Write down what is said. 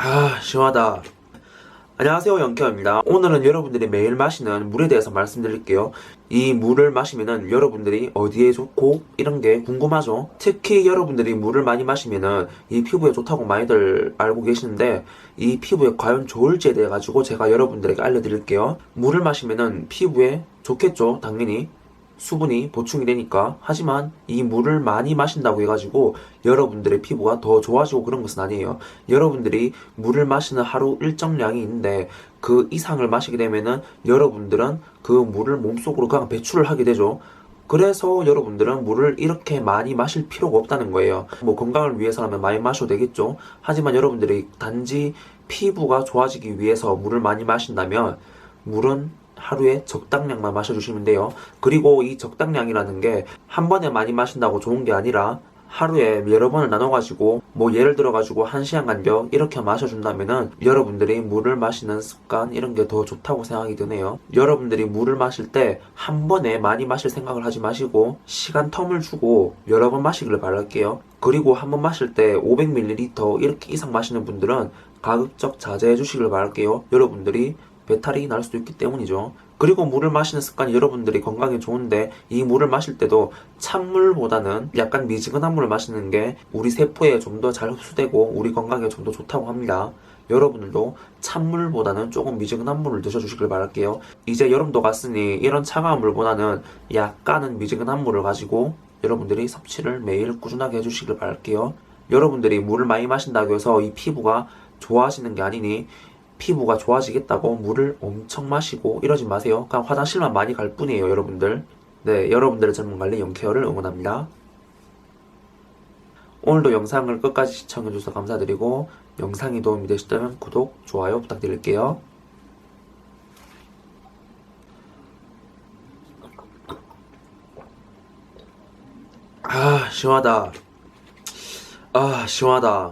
아, 시원하다. 안녕하세요, 영케입니다. 오늘은 여러분들이 매일 마시는 물에 대해서 말씀드릴게요. 이 물을 마시면은 여러분들이 어디에 좋고 이런 게 궁금하죠? 특히 여러분들이 물을 많이 마시면은 이 피부에 좋다고 많이들 알고 계시는데 이 피부에 과연 좋을지에 대해 가지고 제가 여러분들에게 알려드릴게요. 물을 마시면은 피부에 좋겠죠, 당연히. 수분이 보충이 되니까. 하지만 이 물을 많이 마신다고 해가지고 여러분들의 피부가 더 좋아지고 그런 것은 아니에요. 여러분들이 물을 마시는 하루 일정량이 있는데 그 이상을 마시게 되면은 여러분들은 그 물을 몸속으로 그냥 배출을 하게 되죠. 그래서 여러분들은 물을 이렇게 많이 마실 필요가 없다는 거예요. 뭐 건강을 위해서라면 많이 마셔도 되겠죠. 하지만 여러분들이 단지 피부가 좋아지기 위해서 물을 많이 마신다면 물은 하루에 적당량만 마셔주시면 돼요. 그리고 이 적당량이라는 게 한 번에 많이 마신다고 좋은 게 아니라 하루에 여러 번을 나눠가지고 뭐 예를 들어가지고 한 시간 간격 이렇게 마셔준다면은 여러분들이 물을 마시는 습관 이런 게 더 좋다고 생각이 드네요. 여러분들이 물을 마실 때 한 번에 많이 마실 생각을 하지 마시고 시간 텀을 주고 여러 번 마시기를 바랄게요. 그리고 한 번 마실 때 500ml 이렇게 이상 마시는 분들은 가급적 자제해 주시길 바랄게요. 여러분들이 배탈이 날 수도 있기 때문이죠. 그리고 물을 마시는 습관이 여러분들이 건강에 좋은데 이 물을 마실 때도 찬물보다는 약간 미지근한 물을 마시는 게 우리 세포에 좀 더 잘 흡수되고 우리 건강에 좀 더 좋다고 합니다. 여러분들도 찬물보다는 조금 미지근한 물을 드셔주시길 바랄게요. 이제 여름도 갔으니 이런 차가운 물보다는 약간은 미지근한 물을 가지고 여러분들이 섭취를 매일 꾸준하게 해주시길 바랄게요. 여러분들이 물을 많이 마신다고 해서 이 피부가 좋아지는 게 아니니 피부가 좋아지겠다고 물을 엄청 마시고 이러지 마세요. 그냥 화장실만 많이 갈 뿐이에요, 여러분들. 네, 여러분들의 젊은 관리 영케어를 응원합니다. 오늘도 영상을 끝까지 시청해주셔서 감사드리고 영상이 도움이 되셨다면 구독, 좋아요 부탁드릴게요. 아, 시원하다. 아, 시원하다.